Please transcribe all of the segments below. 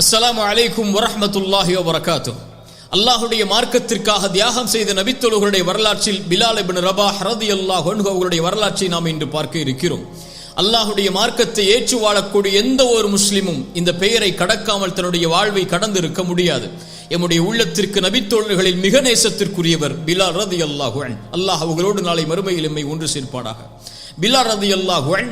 அஸ்ஸலாமு அலைக்கும் வரஹமத்துல்லாஹி வரகாத்து அல்லாஹுடைய மார்க்கத்திற்காக தியாகம் செய்த நபித்தொழுகளுடைய வரலாற்றில் பிலால் பின் ரபா ஹரதி அல்லாஹ் அவர்களுடைய வரலாற்றை நாம் இன்று பார்க்க இருக்கிறோம். அல்லாஹுடைய மார்க்கத்தை ஏற்று வாழக்கூடிய எந்த ஒரு முஸ்லிமும் இந்த பெயரை கடக்காமல் தன்னுடைய வாழ்வை கடந்து இருக்க முடியாது. எம்முடைய உள்ளத்திற்கு நபித்தோழர்களில் மிக நேசத்திற்குரியவர் பிலால் ரதி அல்லாஹு அல்லாஹ் அவர்களோடு நாளை மறுமையில் எம்மை ஒன்று சேர்ப்பாடாக பிலால் ரதி அல்லாஹு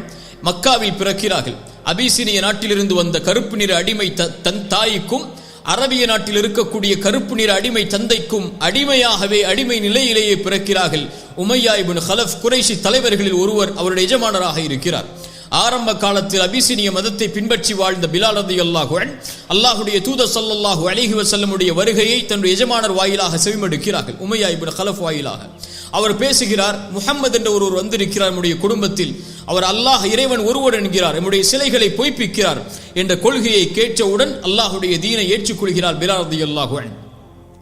மக்காவில் பிறக்கிறார்கள். அபிசீனிய நாட்டிலிருந்து வந்த கருப்பு நிற அடிமை த- தன் தாய்க்கும் அரபிய நாட்டில் இருக்கக்கூடிய கருப்பு நிற அடிமை தந்தைக்கும் அடிமையாகவே அடிமை நிலையிலேயே பிறக்கிறார்கள். உமையா இப்னு ஹலஃப் குறைஷி தலைவர்களில் ஒருவர் அவருடைய எஜமானராக இருக்கிறார். ஆரம்ப காலத்தில் அபிசினிய மதத்தை பின்பற்றி வாழ்ந்த பிலால் ரதி அல்லாஹுவன் அல்லாஹுடைய தூத ஸல்லல்லாஹு அலிஹி வசல்லமுடைய வருகையை தன்னுடைய எஜமானர் வாயிலாக செவிமடுக்கிறார்கள். உமையா இப்னு ஹலஃப் வாயிலாக. அவர் பேசுகிறார் முஹம்மது என்ற ஒருவர் வந்திருக்கிறார் நம்முடைய குடும்பத்தில். அவர் அல்லாஹ் இறைவன் ஒருவர் என்கிறார் நம்முடைய சிலைகளை பொய்ப்பிக்கிறார் என்ற கொள்கையை கேட்டவுடன் அல்லாஹுடைய தீனை ஏற்றுக்கொள்கிறார் பிலால் ரதி அல்லாஹுவன்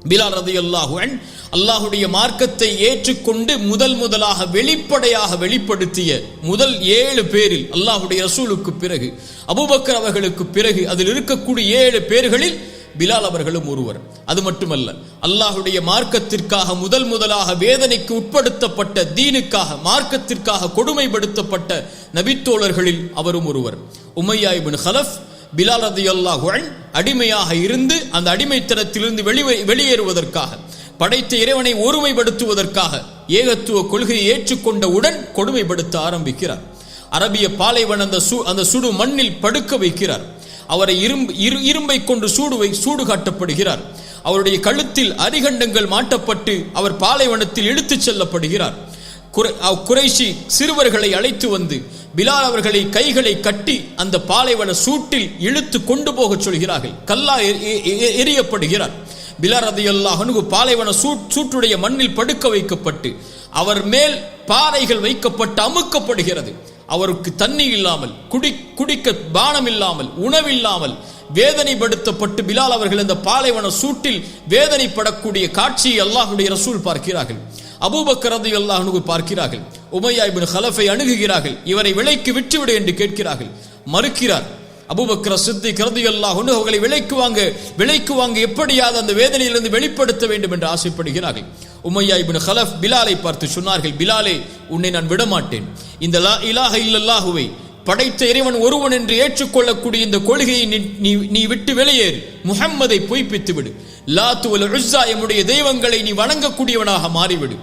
பிலால் ரதி அல்லாஹுவன் அல்லாஹுடைய மார்க்கத்தை ஏற்றுக்கொண்டு முதல் முதலாக வெளிப்படையாக வெளிப்படுத்திய முதல் ஏழு பேரில் அல்லாஹுடைய ரசூலுக்கு பிறகு அபுபக்கர் அவர்களுக்கு பிறகு அதில் இருக்கக்கூடிய ஏழு பேர்களில் பிலால் அவர்களும் ஒருவர். அது மட்டுமல்ல அல்லாஹுடைய மார்க்கத்திற்காக முதல் முதலாக வேதனைக்கு உட்படுத்தப்பட்ட தீனுக்காக மார்க்கத்திற்காக கொடுமைப்படுத்தப்பட்ட நபித்தோழர்களில் அவரும் ஒருவர். உமையா இப்னு ஹலஃப் பிலால் ரதியல்லாஹு அடிமையாக இருந்து அந்த அடிமைத்தனத்திலிருந்து வெளி வெளியேறுவதற்காக படைத்த இறைவனை ஒருமைப்படுத்துவதற்காக ஏகத்துவ கொள்கையை ஏற்றுக்கொண்டவுடன் கொடுமைப்படுத்த ஆரம்பிக்கிறார். அரபிய பாலைவன் அந்த சு அந்த சுடு மண்ணில் படுக்க வைக்கிறார். அவரை இரும்பு இரு இரும்பை கொண்டு சூடுவை சூடு காட்டப்படுகிறார் அவருடைய கழுத்தில் அரிகண்டங்கள் மாட்டப்பட்டு அவர் பாலைவனத்தில் இழுத்துச் செல்லப்படுகிறார். குறை- அவ் குறைஷி சிறுவர்களை அழைத்து வந்து பிலால் அவர்களை கைகளை கட்டி அந்த பாலைவன சூட்டில் இழுத்து கொண்டு போகச் சொல்கிறார்கள். கல்லா எரியப்படுகிறார் எ- எ- எறியப்படுகிறார். பிலால் ரதியல்லாஹு பாலைவன சூட் சூட்டுடைய மண்ணில் படுக்க வைக்கப்பட்டு அவர் மேல் பாறைகள் வைக்கப்பட்டு அமுக்கப்படுகிறது. அவருக்கு தண்ணி இல்லாமல் குடி குடிக்க பானம் இல்லாமல் உணவில்லாமல் வேதனைப்படுத்தப்பட்டு பிலால் அவர்கள் இந்த பாலைவன சூட்டில் வேதனைப்படக்கூடிய காட்சியை அல்லாஹுடைய ரசூல் பார்க்கிறார்கள். அபூபக்கர் ரலியல்லாஹு பார்க்கிறார்கள். உமையா ஹலஃபை அணுகுகிறார்கள். இவரை விலைக்கு விட்டுவிடு என்று கேட்கிறார்கள். மறுக்கிறார். அபூபக்கர் சித்தி கருதி அல்லாஹ் அவர்களை விலைக்கு வாங்க விலைக்கு வாங்க எப்படியாவது அந்த வேதனையிலிருந்து வெளிப்படுத்த வேண்டும் என்று ஆசைப்படுகிறார்கள். உமையா இபின் ஹலஃப் பிலாலை பார்த்து சொன்னார்கள் பிலாலே உன்னை நான் விடமாட்டேன். இந்த லா இலாஹ இல்லல்லாஹுவை படைத்த இறைவன் ஒருவன் என்று ஏற்றுக்கொள்ளக்கூடிய இந்த கொள்கையை நீ- நீ விட்டு வெளியேறு. முஹம்மதை பொய்ப்பித்து விடு லாத்து வல் உஸ்ஸா எம்முடைய தெய்வங்களை நீ வணங்கக்கூடியவனாக மாறிவிடு.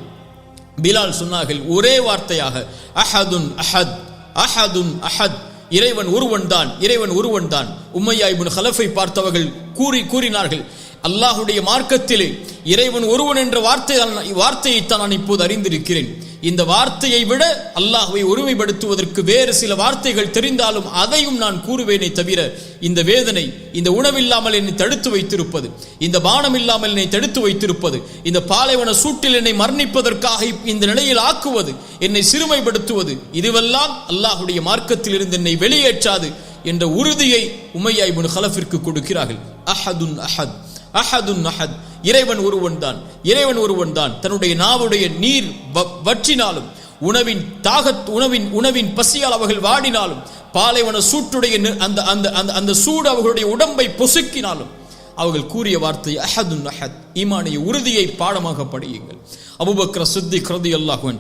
பிலால் சொன்னார்கள் ஒரே வார்த்தையாக அஹதுன் அஹத் அஹதுன் அஹத் இறைவன் ஒருவன் தான் இறைவன் ஒருவன் தான் உம்மையா இப்னு ஹலஃபை பார்த்தவர்கள் கூறி கூறினார்கள் அல்லாஹுடைய மார்க்கத்திலே இறைவன் ஒருவன் என்ற வார்த்தை வார்த்தையைத்தான் நான் இப்போது அறிந்திருக்கிறேன். இந்த வார்த்தையை விட அல்லாஹுவை ஒருமைப்படுத்துவதற்கு வேறு சில வார்த்தைகள் தெரிந்தாலும் அதையும் நான் கூறுவேனே தவிர இந்த வேதனை இந்த உணவில்லாமல் என்னை தடுத்து வைத்திருப்பது இந்த பானம் இல்லாமல் என்னை தடுத்து வைத்திருப்பது இந்த பாலைவன சூட்டில் என்னை மரணிப்பதற்காக இந்த நிலையில் ஆக்குவது என்னை சிறுமைப்படுத்துவது இதுவெல்லாம் அல்லாஹுடைய மார்க்கத்தில் இருந்து என்னை வெளியேற்றாது என்ற உறுதியை உமையாய் இப்னு ஹலஃபிற்கு கொடுக்கிறார்கள். அஹதுன் அஹத். அஹதுன் அஹத் இறைவன் ஒருவன் தான். இறைவன் ஒருவன் தான். தன்னுடைய நாவுடைய நீர் வ- வற்றினாலும் உணவின் தாகத் உணவின் உணவின் பசியால் அவர்கள் வாடினாலும் பாலைவன சூட்டுடைய அந்த அந்த அந்த அந்த சூடு அவர்களுடைய உடம்பை பொசுக்கினாலும் அவர்கள் கூறிய வார்த்தை அஹதுன் அஹத் ஈமானிய உறுதியை பாடமாக படியுங்கள். அபுபக்ர சித்தி கிருதி அல்லாஹன்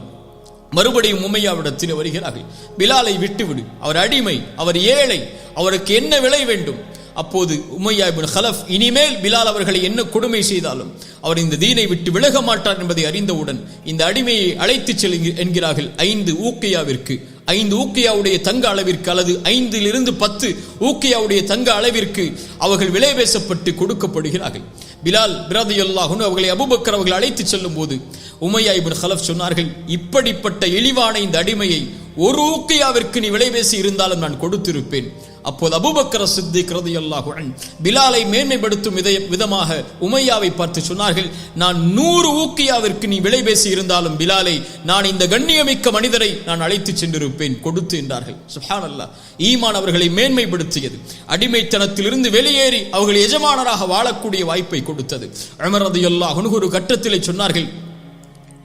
மறுபடியும் உமையாவிடத்தில் வருகிறார்கள். பிலாலை விட்டுவிடு. அவர் அடிமை அவர் ஏழை அவருக்கு என்ன விலை வேண்டும்? அப்போது உமையா இப்னு ஹலஃப் இனிமேல் பிலால் அவர்களை என்ன கொடுமை செய்தாலும் அவர் இந்த தீனை விட்டு விலக மாட்டார் என்பதை அறிந்தவுடன் இந்த அடிமையை அழைத்துச் செல் என்கிறார்கள் ஐந்து ஊக்கையாவிற்கு. ஐந்து ஊக்கையாவுடைய தங்க அளவிற்கு அல்லது ஐந்திலிருந்து பத்து ஊக்கையாவுடைய தங்க அளவிற்கு அவர்கள் விலை பேசப்பட்டு கொடுக்கப்படுகிறார்கள். பிலால் பிரதியல்லாஹுன் அவர்களை அபூபக்கர் அவர்கள் அழைத்துச் செல்லும் போது உமையா இபின் ஹலஃப் சொன்னார்கள் இப்படிப்பட்ட இழிவான இந்த அடிமையை ஒரு ஊக்கையாவிற்கு நீ விலை பேசி இருந்தாலும் நான் கொடுத்திருப்பேன். அப்போது அபுபக்கர சித்திக் ரதி அல்லாஹுடன் பிலாலை மேன்மைப்படுத்தும் வித- விதமாக உமையாவை பார்த்து சொன்னார்கள் நான் நூறு ஊக்கியாவிற்கு நீ விலை பேசி இருந்தாலும் பிலாலை நான் இந்த கண்ணியமிக்க மனிதரை நான் அழைத்துச் சென்றிருப்பேன் கொடுத்து என்றார்கள். சுப்ஹானல்லாஹ். ஈமான் அவர்களை மேன்மைப்படுத்தியது. அடிமைத்தனத்திலிருந்து வெளியேறி அவர்கள் எஜமானராக வாழக்கூடிய வாய்ப்பை கொடுத்தது. அமரது ரலியல்லாஹு ஒரு கட்டத்திலே சொன்னார்கள்.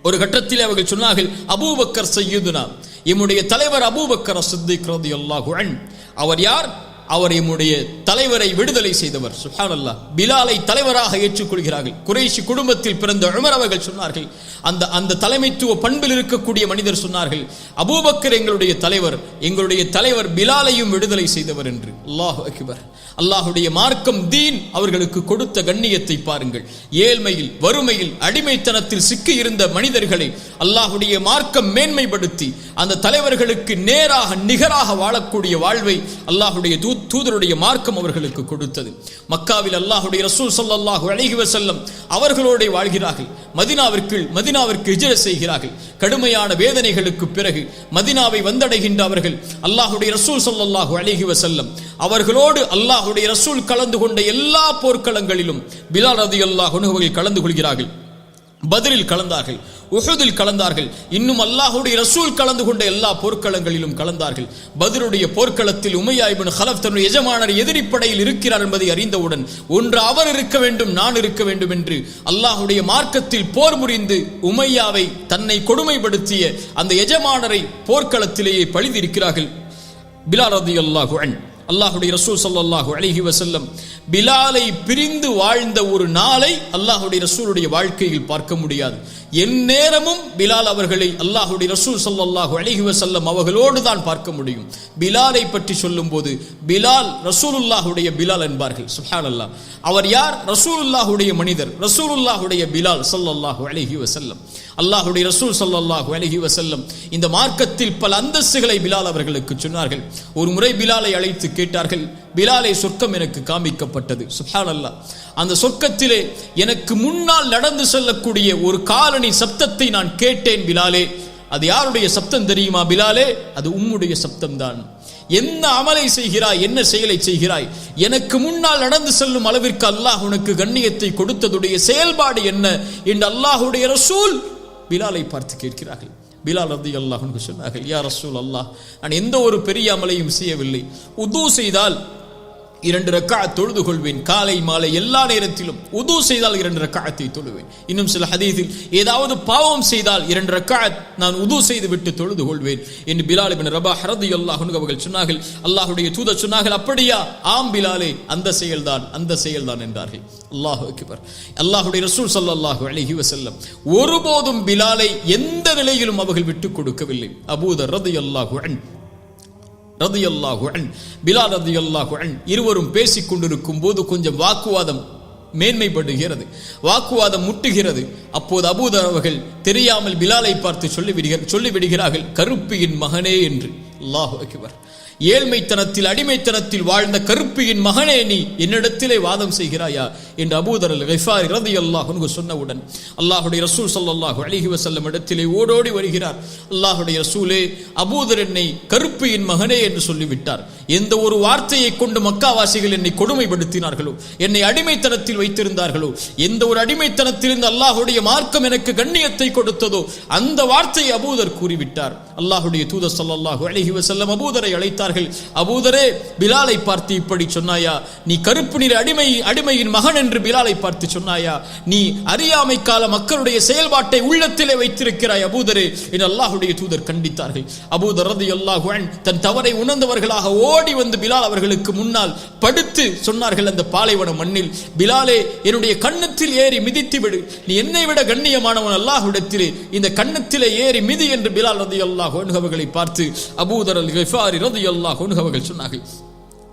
ஒரு கட்டத்தில் அவர்கள் சொன்னார்கள் அபூபக்கர் செய்யுதுனா எம்முடைய தலைவர் அபூபக்கர் சித்திக் ரதி அல்லாஹுடன் அவர் யார்? அவர் எம்முடைய தலைவரை விடுதலை செய்தவர். சுஹானல்லா. பிலாலை தலைவராக ஏற்றுக்கொள்கிறார்கள். குறைஷி குடும்பத்தில் பிறந்த உமர் அவர்கள் சொன்னார்கள். அந்த அந்த தலைமைத்துவ பண்பில் இருக்கக்கூடிய மனிதர் சொன்னார்கள் அபூபக்கர் எங்களுடைய தலைவர் எங்களுடைய தலைவர் பிலாலையும் விடுதலை செய்தவர் என்று. அல்லாஹ் அக்பர். அல்லாஹுடைய மார்க்கம் தீன் அவர்களுக்கு கொடுத்த கண்ணியத்தை பாருங்கள். ஏழ்மையில் வறுமையில் அடிமைத்தனத்தில் சிக்கி இருந்த மனிதர்களை அல்லாஹுடைய மார்க்கம் மேன்மைப்படுத்தி அந்த தலைவர்களுக்கு நேராக நிகராக வாழக்கூடிய வாழ்வை அல்லாஹுடைய தூத் தூதருடைய மார்க்கம் அவர்களுக்கு கொடுத்தது. மக்காவில் அல்லாஹுடைய ரசூல் சல்லாஹு அலைஹி செல்லம் அவர்களோடு வாழ்கிறார்கள். மதினாவிற்கு மதினாவிற்கு ஹிஜ்ர செய்கிறார்கள். கடுமையான வேதனைகளுக்கு பிறகு மதினாவை வந்தடைகின்ற அவர்கள் அல்லாஹுடைய ரசூல் சல்லாஹு அலைஹி செல்லம் அவர்களோடு அல்லாஹுடைய ரசூல் கலந்து கொண்ட எல்லா போர்க்களங்களிலும் பிலால் ரதியல்லாஹு அல்லாஹ் அவர்கள் கலந்து கொள்கிறார்கள். பதிலில் கலந்தார்கள் உஹதில் கலந்தார்கள் இன்னும் அல்லாஹுடைய ரசூல் கலந்து கொண்ட எல்லா போர்க்களங்களிலும் கலந்தார்கள். பதிலுடைய போர்க்களத்தில் உமையா ஹலப் தன்னுடைய எஜமானர் எதிரிப்படையில் இருக்கிறார் என்பதை அறிந்தவுடன் ஒன்று அவர் இருக்க வேண்டும் நான் இருக்க வேண்டும் என்று அல்லாஹுடைய மார்க்கத்தில் போர் புரிந்து உமையாவை தன்னை கொடுமைப்படுத்திய அந்த எஜமானரை போர்க்களத்திலேயே பழிந்திருக்கிறார்கள் பிலாரதி ரதியல்லாஹு அன் அல்லாஹுடைய ரசூல் சல்லாஹூ அலைஹி வசல்லம் பிலாலை பிரிந்து வாழ்ந்த ஒரு நாளை அல்லாஹுடைய ரசூலுடைய வாழ்க்கையில் பார்க்க முடியாது. எந்நேரமும் பிலால் அவர்களை அல்லாஹுடைய ரசூல் சல்லாஹூ அலைஹி வசல்லம் அவர்களோடு தான் பார்க்க முடியும். பிலாலை பற்றி சொல்லும்போது பிலால் ரசூலுல்லாஹுடைய பிலால் என்பார்கள். சுஹான் அல்லா அவர் யார்? ரசூலுல்லாஹுடைய மனிதர். ரசூலுல்லாஹுடைய பிலால் சல்லாஹூ அலைஹி வசல்லம் அல்லாஹுடைய ரசூல் சல்லாஹூ அலஹி வசல்லம் இந்த மார்க்கத்தில் பல அந்தஸ்துகளை பிலால் அவர்களுக்கு சொன்னார்கள். ஒரு முறை பிலாலை அழைத்து கேட்டார்கள் பிலாலை சொர்க்கம் எனக்கு காமிக்கப்பட்டது சுஹான் அல்லாஹ் அந்த சொர்க்கத்திலே எனக்கு முன்னால் நடந்து செல்லக்கூடிய ஒரு காலனி சப்தத்தை நான் கேட்டேன் பிலாலே. அது யாருடைய சப்தம் தெரியுமா பிலாலே? அது உம்முடைய சப்தம்தான். என்ன அமலை செய்கிறாய்? என்ன செயலை செய்கிறாய்? எனக்கு முன்னால் நடந்து செல்லும் அளவிற்கு அல்லாஹ் உனக்கு கண்ணியத்தை கொடுத்ததுடைய செயல்பாடு என்ன? என்று அல்லாஹுடைய ரசூல் பிலாலை பார்த்து கேட்கிறார்கள். பிலால் ரதி அல்லாஹ் சொன்னார்கள் யார் ரசூல் அல்லாஹ் நான் எந்த ஒரு பெரிய அமலையும் செய்யவில்லை. உது செய்தால் இரண்டு ரக்கா தொழுது கொள்வேன் காலை மாலை எல்லா நேரத்திலும் உது செய்தால் இரண்டு ரக்காயத்தை தொழுவேன். இன்னும் சில ஹதீதில் ஏதாவது பாவம் செய்தால் இரண்டு ரக்காயத் நான் உது செய்து விட்டு தொழுது கொள்வேன் என்று பிலால் பின் ரபா ஹரது அல்லாஹ் அவர்கள் சொன்னார்கள். அல்லாஹுடைய தூதர் சொன்னார்கள் அப்படியா? ஆம் பிலாலே அந்த செயல்தான் அந்த செயல்தான் என்றார்கள். அல்லாஹ் அக்பர். அல்லாஹுடைய ரசூல் சல்லாஹு அலஹி வசல்லம் ஒருபோதும் பிலாலை எந்த நிலையிலும் அவர்கள் விட்டுக் கொடுக்கவில்லை. அபூதர் அல்லாஹு அன்ஹு ரதியல்லாஹு அன் பிலால் ரதியல்லாஹு அன் இருவரும் பேசிக் கொண்டிருக்கும் போது கொஞ்சம் வாக்குவாதம் மேன்மைப்படுகிறது. வாக்குவாதம் முட்டுகிறது. அப்போது அபூதர் அவர்கள் தெரியாமல் பிலாலை பார்த்து சொல்லிவிடுகிற சொல்லிவிடுகிறார்கள் கருப்பியின் மகனே என்று. அல்லாஹு அக்பர். ஏழ்மைத்தனத்தில் அடிமைத்தனத்தில் வாழ்ந்த கருப்பியின் மகனே நீ என்னிடத்திலே வாதம் செய்கிறாயா? என்று அபூதர் அல் கைஃபாரி ரதி அல்லாஹ் சொன்னவுடன் அல்லாஹுடைய ரசூல் சல்லாஹூ அலைஹி வசல்லம் இடத்திலே ஓடோடி வருகிறார். அல்லாஹுடைய ரசூலே அபூதர் என்னை கருப்பியின் மகனே என்று சொல்லிவிட்டார். எந்த ஒரு வார்த்தையை கொண்டு மக்காவாசிகள் என்னை கொடுமைப்படுத்தினார்களோ என்னை அடிமைத்தனத்தில் வைத்திருந்தார்களோ எந்த ஒரு அடிமைத்தனத்திலிருந்து அல்லாஹுடைய மார்க்கம் எனக்கு கண்ணியத்தை கொடுத்ததோ அந்த வார்த்தையை அபூதர் கூறிவிட்டார். அல்லாஹுடைய தூதர் சல்லாஹு அழகி வசல்லம் அபூதரை அழைத்தார்கள். அபூதரே பிலாலை பார்த்து இப்படி சொன்னாயா? நீ கருப்பு நீர் அடிமை அடிமையின் மகன் என்று பிலாலை பார்த்து சொன்னாயா? நீ அறியாமை கால மக்களுடைய செயல்பாட்டை உள்ளத்திலே வைத்திருக்கிறாய் அபூதரே என்று அல்லாஹுடைய தூதர் கண்டித்தார்கள். அபூதர் ரலியல்லாஹு தன் தவறை உணர்ந்தவர்களாக ஓ ஓடி வந்து பிலால் அவர்களுக்கு முன்னால் படுத்து சொன்னார்கள் அந்த பாலைவன மண்ணில் பிலாலே என்னுடைய கண்ணத்தில் ஏறி மிதித்து விடு. நீ என்னை விட கண்ணியமானவன் அல்லாஹ்விடத்திலே. இந்த கண்ணத்திலே ஏறி மிதி என்று பிலால் ரதி அல்லாஹ் அவர்களை பார்த்து அபூதர் அல் ரதி அல்லாஹ் அவர்கள் சொன்னார்கள்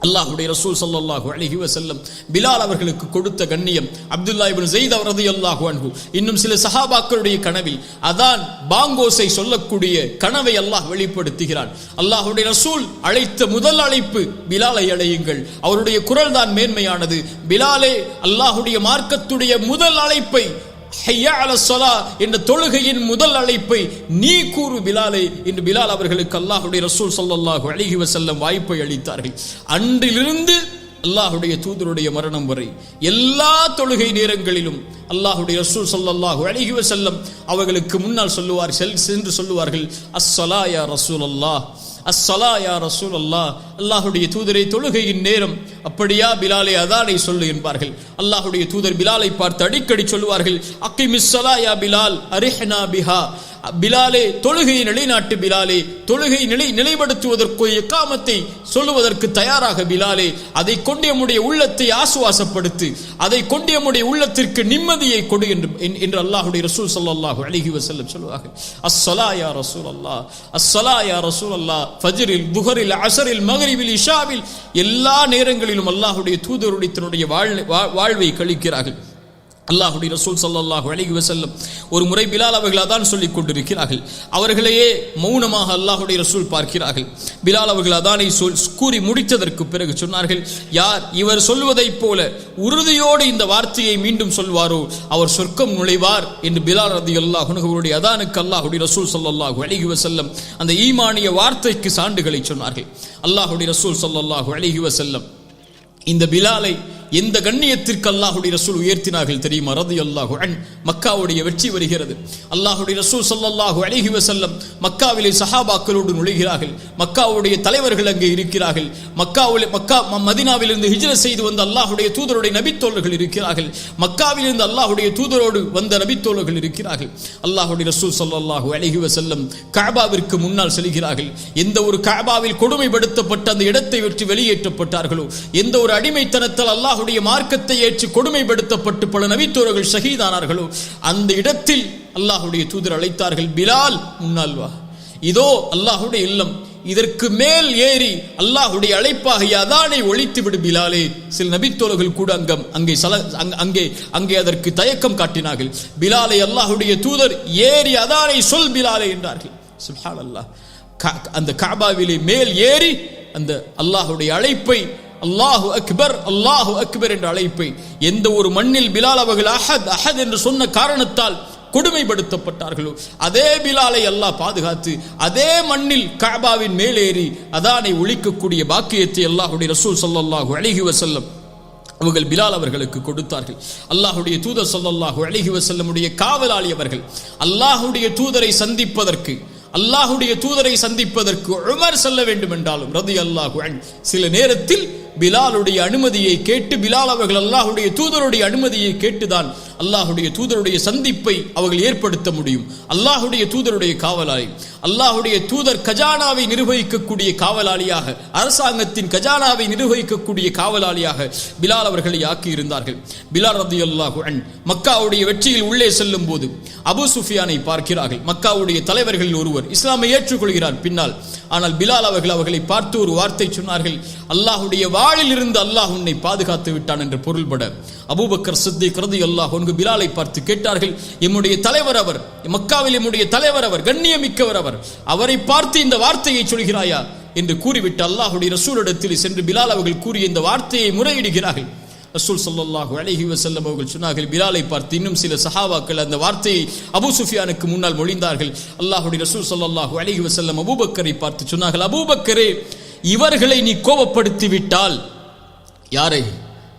அல்லாஹுடைய ரசூல் சல்லாஹூ அலைஹி வசல்லம் பிலால் அவர்களுக்கு கொடுத்த கண்ணியம் அப்துல்லா இபின் ஜெயித் அவரது அல்லாஹு அன்பு இன்னும் சில சஹாபாக்களுடைய கனவில் அதான் பாங்கோஸை சொல்லக்கூடிய கனவை அல்லாஹ் வெளிப்படுத்துகிறான். அல்லாஹுடைய ரசூல் அழைத்த முதல் அழைப்பு பிலாலை அழையுங்கள். அவருடைய குரல் தான் மேன்மையானது. பிலாலே அல்லாஹுடைய மார்க்கத்துடைய முதல் அழைப்பை என்ற தொழுகையின் முதல் அழைப்பை நீ கூறு பிலாலே என்று பிலால் அவர்களுக்கு அல்லாஹுடைய ரசூல் ஸல்லல்லாஹு அழகி வசல்லம் வாய்ப்பை அளித்தார்கள். அன்றிலிருந்து அல்லாஹுடைய தூதருடைய மரணம் வரை எல்லா தொழுகை நேரங்களிலும் அல்லாஹுடைய ரசூல் சல்லாஹு அழகி வசல்லம் அவர்களுக்கு முன்னால் சொல்லுவார் செல் சென்று சொல்லுவார்கள் அஸ்ஸலா யா ரசூல் அல்லாஹ் அஸ்ஸலா யா ரசூல் அல்லாஹ் அல்லாஹுடைய தூதரை தொழுகையின் நேரம் அப்படியா பிலாலே அதானை சொல்லு என்பார்கள். அல்லாஹுடைய தூதர் பிலாலை பார்த்து அடிக்கடி சொல்லுவார்கள் அக்கிமிஸ்ஸலா யா பிலால் அரிஹனா பிஹா. பிலாலே தொழுகையை நிலைநாட்டு பிலாலே தொழுகை நிலை நிலைப்படுத்துவதற்கு எக்காமத்தை சொல்லுவதற்கு தயாராக பிலாலே. அதை கொண்டு எம்முடைய உள்ளத்தை ஆசுவாசப்படுத்து அதை கொண்டு எம்முடைய உள்ளத்திற்கு நிம்மதியை கொடு என்று என்று அல்லாஹுடைய ரசூல் சல்லாஹு அழகி வசல்லம் சொல்லுவார்கள். அஸ்ஸலா யா ரசூல் அல்லா அஸ்ஸலா யா ரசூல் அல்லாஹ் ஃபஜ்ரில் புகரில் அசரில் மகரிவில் இஷாவில் எல்லா நேரங்களிலும் அல்லாஹுடைய தூதருடைய தன்னுடைய வா- வாழ்வை கழிக்கிறார்கள். அல்லாஹுடைய ரசூல் சல்லாஹூ அழகி வசல்லம் ஒரு முறை பிலால் அவர்கள் அதான் சொல்லிக் கொண்டிருக்கிறார்கள். அவர்களையே மௌனமாக அல்லாஹுடைய ரசூல் பார்க்கிறார்கள். பிலால் அவர்கள் அதானை சொல் கூறி முடித்ததற்கு பிறகு சொன்னார்கள் யார் இவர் சொல்வதைப் போல உறுதியோடு இந்த வார்த்தையை மீண்டும் சொல்வாரோ அவர் சொர்க்கம் நுழைவார் என்று பிலால் ரதி அல்லாஹ் அதானுக்கு அல்லாஹுடைய ரசூல் சல்லாஹூ அழகி வசல்லம் அந்த ஈமானிய வார்த்தைக்கு சான்றுகளை சொன்னார்கள். அல்லாஹுடைய ரசூல் சல்லாஹூ அழகி வசல்லம் இந்த பிலாலை எந்த கண்ணியத்திற்கு அல்லாஹுடைய ரசூல் உயர்த்தினார்கள் தெரியுமா? ரதி அல்லாஹு அன் மக்காவுடைய வெற்றி வருகிறது. அல்லாஹுடைய ரசூல் சல்லாஹு அலைஹி வசல்லம் மக்காவிலே சஹாபாக்களோடு நுழைகிறார்கள். மக்காவுடைய தலைவர்கள் அங்கே இருக்கிறார்கள். மக்காவில் மக்கா மதினாவிலிருந்து மதீனாவிலிருந்து செய்து வந்த அல்லாஹுடைய தூதருடைய நபித்தோழர்கள் இருக்கிறார்கள். மக்காவிலிருந்து அல்லாஹுடைய தூதரோடு வந்த நபித்தோழர்கள் இருக்கிறார்கள். அல்லாஹுடைய ரசூல் சல்லாஹு அலைஹி வசல்லம் காபாவிற்கு முன்னால் செல்கிறார்கள். எந்த ஒரு காபாவில் கொடுமைப்படுத்தப்பட்ட அந்த இடத்தை விட்டு வெளியேற்றப்பட்டார்களோ எந்த ஒரு அடிமைத்தனத்தால் அல்லாஹுடைய மார்க்கத்தை ஏற்று கொடுமைப்படுத்தப்பட்டு பல நபித்தோழர்கள் ஷஹீதானார்களோ அந்த இடத்தில் அல்லாஹுடைய தூதர் அழைத்தார்கள் பிலால் முன்னால் வா. இதோ அல்லாஹுடைய இல்லம். இதற்கு மேல் ஏறி அல்லாஹுடைய அழைப்பாக அதானை ஒழித்து விடு பிலாலே. சில நபித்தோழர்கள் கூட அங்கம் அங்கே சல அங்கே அங்கே அதற்கு தயக்கம் காட்டினார்கள். பிலாலை அல்லாஹுடைய தூதர் ஏறி அதானை சொல் பிலாலே என்றார்கள். அல்லாஹ் அந்த காபாவிலே மேல் ஏறி அந்த அல்லாஹுடைய அழைப்பை அல்லாஹு அக்பர் அல்லாஹு அக்பர் என்ற அழைப்பை எந்த ஒரு மண்ணில் பிலால் அவர்கள் அஹத் அஹத் என்று சொன்ன காரணத்தால் கொடுமைப்படுத்தப்பட்டார்களோ அதே பிலாலை அல்லாஹ் பாதுகாத்து அதே மண்ணில் கஅபாவின் மேலேறி அதானை ஒழிக்கக்கூடிய பாக்கியத்தை அல்லாஹுடைய ரசூல் ஸல்லல்லாஹு அழகி வசல்லம் அவர்கள் பிலால் அவர்களுக்கு கொடுத்தார்கள். அல்லாஹுடைய தூதர் சொல்லல்லாஹு அழகி வசல்லமுடைய காவலாளி அவர்கள் அல்லாஹுடைய தூதரை சந்திப்பதற்கு அல்லாஹுடைய தூதரை சந்திப்பதற்கு உமர் செல்ல வேண்டும் என்றாலும் ரதி அல்லாஹு சில நேரத்தில் பிலாலுடைய அனுமதியை கேட்டு பிலால் அவர்கள் அல்லாஹுடைய தூதருடைய அனுமதியை கேட்டுதான் அல்லாஹுடைய தூதருடைய சந்திப்பை அவர்கள் ஏற்படுத்த முடியும். அல்லாஹுடைய தூதருடைய காவலாளி. அல்லாஹுடைய தூதர் கஜானாவை நிர்வகிக்கக்கூடிய காவலாளியாக அரசாங்கத்தின் கஜானாவை நிர்வகிக்கக்கூடிய காவலாளியாக பிலால் அவர்களை ஆக்கி இருந்தார்கள் பிலால் ரதி அல்லாஹு அன் மக்காவுடைய வெற்றியில் உள்ளே செல்லும் போது அபு சுஃபியானை பார்க்கிறார்கள். மக்காவுடைய தலைவர்களில் ஒருவர் இஸ்லாமை ஏற்றுக்கொள்கிறார். பின்னால் ஆனால் பிலால் அவர்கள் அவர்களை பார்த்து ஒரு வார்த்தை சொன்னார்கள் அல்லாஹுடைய வாழில் இருந்து அல்லாஹ் உன்னை பாதுகாத்து விட்டான் என்று பொருள்பட. அபூபக்கர் சித்தி கிருதி அல்லாஹ் ஒன்று பிலாலை பார்த்து கேட்டார்கள் எம்முடைய தலைவர் அவர் மக்காவில் எம்முடைய தலைவர் அவர் கண்ணியமிக்கவர் அவர் அவரை பார்த்து இந்த வார்த்தையை சொல்கிறாயா? என்று கூறிவிட்டு அல்லாஹுடைய ரசூலிடத்தில் சென்று பிலால் அவர்கள் கூறிய இந்த வார்த்தையை முறையிடுகிறார்கள். ரசூல் ஸல்லல்லாஹு அலஹி வசல்லம் அவர்கள் சொன்னார்கள் பிலாலை பார்த்து இன்னும் சில சஹாபாக்கள் அந்த வார்த்தையை அபு சுஃபியானுக்கு முன்னால் மொழிந்தார்கள். அல்லாஹுடைய ரசூல் சல்லாஹூ அலஹி வசல்லம் அபூபக்கரை பார்த்து சொன்னார்கள் அபூபக்கரே இவர்களை நீ கோபப்படுத்தி விட்டால் யாரை?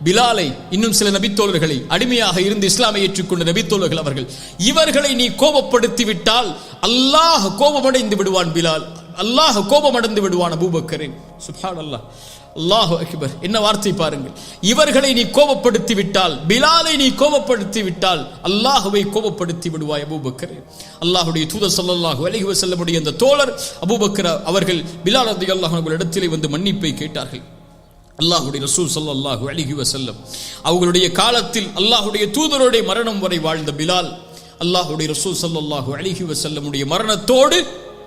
பிலாலை இன்னும் சில நபித்தோழர்களை அடிமையாக இருந்து இஸ்லாமை ஏற்றுக்கொண்ட நபித்தோழர்கள் அவர்கள். இவர்களை நீ கோபப்படுத்தி விட்டால் அல்லாஹ் கோபமடைந்து விடுவான் பிலால். அல்லாஹ் கோபமடைந்து விடுவான் அபூபக்கரே. சுபான் அல்லாஹ் அல்லாஹ் அக்பர். என்ன வார்த்தை பாருங்கள். இவர்களை நீ கோபப்படுத்தி விட்டால் பிலாலை நீ கோபப்படுத்தி விட்டால் அல்லாஹுவை கோபப்படுத்தி விடுவாய் அபூபக்கரே. அல்லாஹுடைய தூதர் சொல்லல்லாஹு அலைஹி வசல்லமுடைய அந்த தோழர் அபூபக்கர் அவர்கள் பிலால் அதி அல்லாஹ் இடத்திலே வந்து மன்னிப்பை கேட்டார்கள். அல்லாஹுடைய ரசூல் ஸல்லல்லாஹு அலைஹி வசல்லம் அவர்களுடைய காலத்தில் அல்லாஹுடைய தூதருடைய மரணம் வரை வாழ்ந்த பிலால் அல்லாஹுடைய ரசூல் ஸல்லல்லாஹு அலைஹி வசல்லமுடைய மரணத்தோடு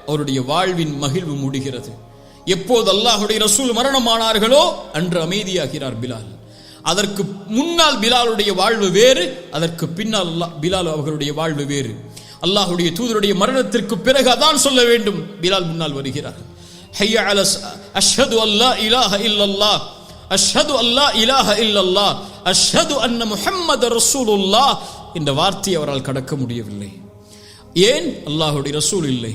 அவருடைய வாழ்வின் மகிழ்வு முடிகிறது. எப்போது அல்லாஹுடைய ரசூல் மரணமானார்களோ அன்று அமைதியாகிறார் பிலால். அதற்கு முன்னால் பிலாலுடைய வாழ்வு வேறு அதற்கு பின்னால் அல்லாஹ் பிலால் அவர்களுடைய வாழ்வு வேறு. அல்லாஹுடைய தூதருடைய மரணத்திற்கு பிறகு அதான் சொல்ல வேண்டும். பிலால் முன்னால் வருகிறார். ஹையா அலஸ் அஷ்ஹது அல்லா இலாஹ இல்லல்லாஹ் அஷ்ஹது அல்லா இலாஹ இல்லல்லாஹ் அஷ்ஹது அன்ன முஹம்மது ரசூலுல்லாஹ் இந்த வார்த்தையை அவரால் கடக்க முடியவில்லை. ஏன்? அல்லாஹுடைய ரசூல் இல்லை.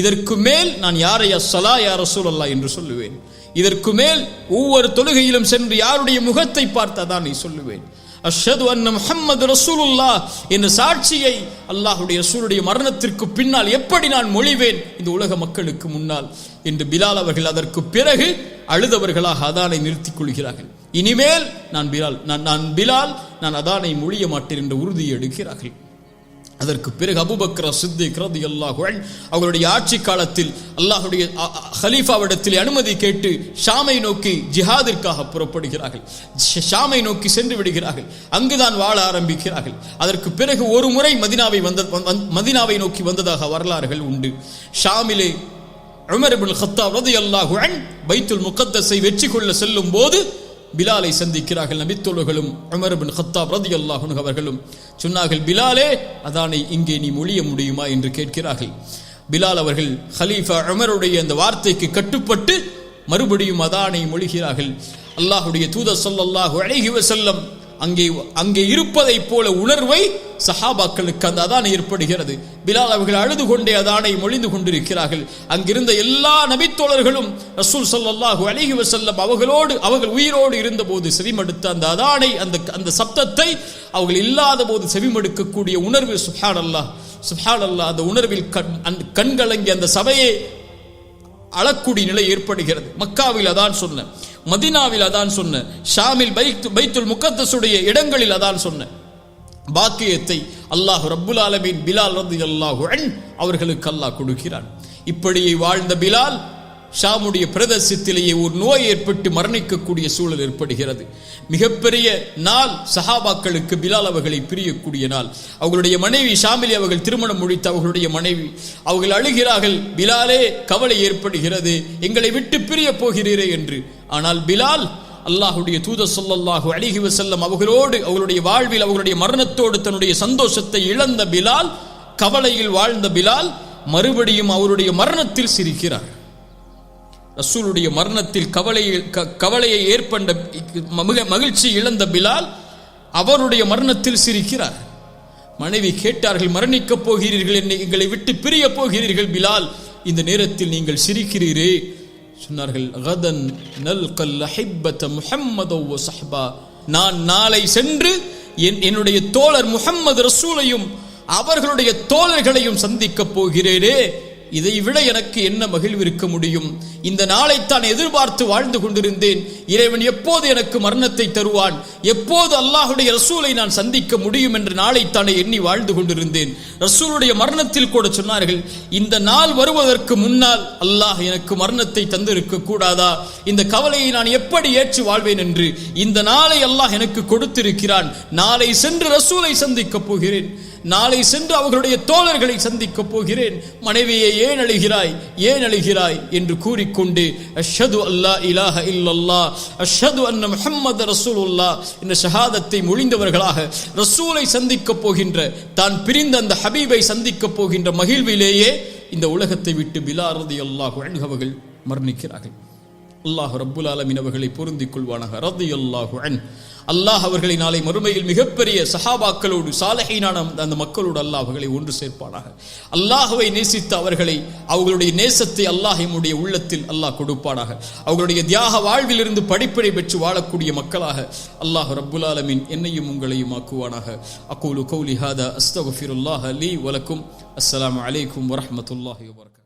இதற்கு மேல் நான் யாரையா சலா யார சூழல்லா என்று சொல்லுவேன். இதற்கு மேல் ஒவ்வொரு தொழுகையிலும் சென்று யாருடைய முகத்தை பார்த்ததான் நீ சொல்லுவேன். அஷது அன்ன முஹம்மது ரசூலுல்லா என்ற சாட்சியை அல்லாஹுடைய ரசூலுடைய மரணத்திற்கு பின்னால் எப்படி நான் மொழிவேன்? இந்த உலக மக்களுக்கு முன்னால். என்று பிலால் அவர்கள் அதற்கு பிறகு அழுதவர்களாக அதானை நிறுத்திக் கொள்கிறார்கள். இனிமேல் நான் பிலால் நான் நான் பிலால் நான் அதானை மொழிய மாட்டேன் என்று உறுதி எடுக்கிறார்கள். அதற்கு பிறகு அபுபக்ர சித்திக் ரதி அல்லாஹுவன் அவர்களுடைய ஆட்சி காலத்தில் அல்லாஹுடைய ஹலீஃபாவிடத்தில் அனுமதி கேட்டு ஷாமை நோக்கி ஜிஹாதிற்காக புறப்படுகிறார்கள். ஷாமை நோக்கி சென்று விடுகிறார்கள். அங்குதான் வாழ ஆரம்பிக்கிறார்கள். அதற்கு பிறகு ஒரு முறை மதினாவை வந்த வந்- மதினாவை நோக்கி வந்ததாக வரலாறுகள் உண்டு. ஷாமிலே உமர் இப்னு ஹத்தா ரதி அல்லாஹுவன் பைத்துல் முகத்தஸை வெற்றி கொள்ள செல்லும் போது பிலாலை சந்திக்கிறார்கள் நபித்தோழர்களும் உமர் பின் கத்தாப் ரதியல்லாஹு அன்ஹு அவர்களும். சொன்னார்கள் பிலாலே அதானை இங்கே நீ மொழிய முடியுமா? என்று கேட்கிறார்கள். பிலால் அவர்கள் ஹலீஃபா அமருடைய அந்த வார்த்தைக்கு கட்டுப்பட்டு மறுபடியும் அதானை மொழிகிறார்கள். அல்லாஹுடைய தூதர் சொல்லல்லாஹு அழகி வசல்லம் அங்கே அங்கே இருப்பதைப் போல உணர்வை சஹாபாக்களுக்கு அந்த அதான் ஏற்படுகிறது. பிலால் அவர்கள் அழுது கொண்டே அதானை மொழிந்து கொண்டிருக்கிறார்கள். அங்கிருந்த எல்லா நபித்தோழர்களும் ரசூல் சல்லாஹூ அலைஹி வசல்லம் அவர்களோடு அவர்கள் உயிரோடு இருந்தபோது செவிமடுத்த அந்த அதானை அந்த அந்த சப்தத்தை அவர்கள் இல்லாத போது செவிமடுக்கக்கூடிய உணர்வு சுஹான் சுப்ஹானல்லாஹ் அந்த உணர்வில் கண் அந்த கண்கலங்கி அந்த சபையை அழக்கூடிய நிலை ஏற்படுகிறது. மக்காவில் அதான் சொன்ன மதினாவில் அதான் சொன்ன ஷாமில் பைத் பைத்துல் முகத்தஸுடைய இடங்களில் அதான் சொன்ன பாக்கியத்தை அல்லாஹ் ரப்புல் ஆலமின் பிலால் ரலியல்லாஹு அல்லாஹு அவர்களுக்கு அல்லாஹ் கொடுக்கிறான். இப்படியே வாழ்ந்த பிலால் ஷாமுடைய பிரதேசத்திலேயே ஒரு நோய் ஏற்பட்டு மரணிக்கக்கூடிய சூழல் ஏற்படுகிறது. மிகப்பெரிய நாள் சஹாபாக்களுக்கு பிலால் அவர்களை பிரியக்கூடிய நாள். அவர்களுடைய மனைவி ஷாமிலி அவர்கள் திருமணம் முடித்த அவர்களுடைய மனைவி அவர்கள் அழுகிறார்கள் பிலாலே கவலை ஏற்படுகிறது எங்களை விட்டு பிரிய போகிறீரே என்று. ஆனால் பிலால் அல்லாஹுடைய தூத ஸல்லல்லாஹு அழகி வசல்லம் அவர்களோடு அவர்களுடைய வாழ்வில் அவர்களுடைய மரணத்தோடு தன்னுடைய சந்தோஷத்தை இழந்த பிலால் கவலையில் வாழ்ந்த பிலால் மறுபடியும் அவருடைய மரணத்தில் சிரிக்கிறார். ரசூலுடைய மரணத்தில் கவலையில் க- கவலையை ஏற்பண்ட மகிழ்ச்சி இழந்த பிலால் அவருடைய மரணத்தில் சிரிக்கிறார். மனைவி கேட்டார்கள் மரணிக்கப் போகிறீர்கள் என்னை எங்களை விட்டு பிரிய போகிறீர்கள் பிலால் இந்த நேரத்தில் நீங்கள் சிரிக்கிறீரே. சொன்னார்கள் கதன் நல்கல் அஹிப்பத முஹம்மதோ வ நான் நாளை சென்று என் என்னுடைய தோழர் முஹம்மது ரசூலையும் அவர்களுடைய தோழர்களையும் சந்திக்கப் போகிறேனே. இதை விட எனக்கு என்ன மகிழ்வு இருக்க முடியும்? இந்த நாளைத்தான் எதிர்பார்த்து வாழ்ந்து கொண்டிருந்தேன். இறைவன் எப்போது எனக்கு மரணத்தை தருவான்? எப்போது அல்லாஹுடைய ரசூலை நான் சந்திக்க முடியும் என்ற நாளைத்தானே எண்ணி வாழ்ந்து கொண்டிருந்தேன். ரசூலுடைய மரணத்தில் கூட சொன்னார்கள் இந்த நாள் வருவதற்கு முன்னால் அல்லாஹ் எனக்கு மரணத்தை தந்திருக்க கூடாதா? இந்த கவலையை நான் எப்படி ஏற்று வாழ்வேன் என்று இந்த நாளை அல்லாஹ் எனக்கு கொடுத்திருக்கிறான். நாளை சென்று ரசூலை சந்திக்கப் போகிறேன். நாளை சென்று அவர்களுடைய தோழர்களை சந்திக்கப் போகிறேன். மனைவியை ஏன் அழுகிறாய்? ஏன் அழுகிறாய்? என்று கூறிக்கொண்டு அஷது அல்லா இலாஹ இல்லல்லா அஷது அன்ன முஹம்மது ரசூலுல்லா என்ற ஷஹாதத்தை மொழிந்தவர்களாக ரசூலை சந்திக்கப் போகின்ற தான் பிரிந்த அந்த ஹபீபை சந்திக்கப் போகின்ற மகிழ்விலேயே இந்த உலகத்தை விட்டு பிலாரதி அல்லாஹ் அவர்கள் மரணிக்கிறார்கள். அல்லாஹ் ரப்புல் ஆலமின் அவர்களை பொருந்திக் கொள்வானாக. ரதி அன். அல்லாஹ் அவர்களை நாளை மறுமையில் மிகப்பெரிய சஹாபாக்களோடு சாலகையினான அந்த மக்களோடு அல்லாஹ் அவர்களை ஒன்று சேர்ப்பானாக. அல்லாஹுவை நேசித்த அவர்களை அவர்களுடைய நேசத்தை அல்லாஹ் எம்முடைய உள்ளத்தில் அல்லாஹ் கொடுப்பானாக. அவர்களுடைய தியாக வாழ்விலிருந்து படிப்பினை பெற்று வாழக்கூடிய மக்களாக அல்லாஹ் ரப்புல் ஆலமின் என்னையும் உங்களையும் ஆக்குவானாக. அகூலு கௌலி ஹாதா அஸ்தகுஃபிருல்லாஹ் அலி வலக்கும். அஸ்லாம் அலைக்கும் வரமத்துல்லாஹி வபரகாத்துஹு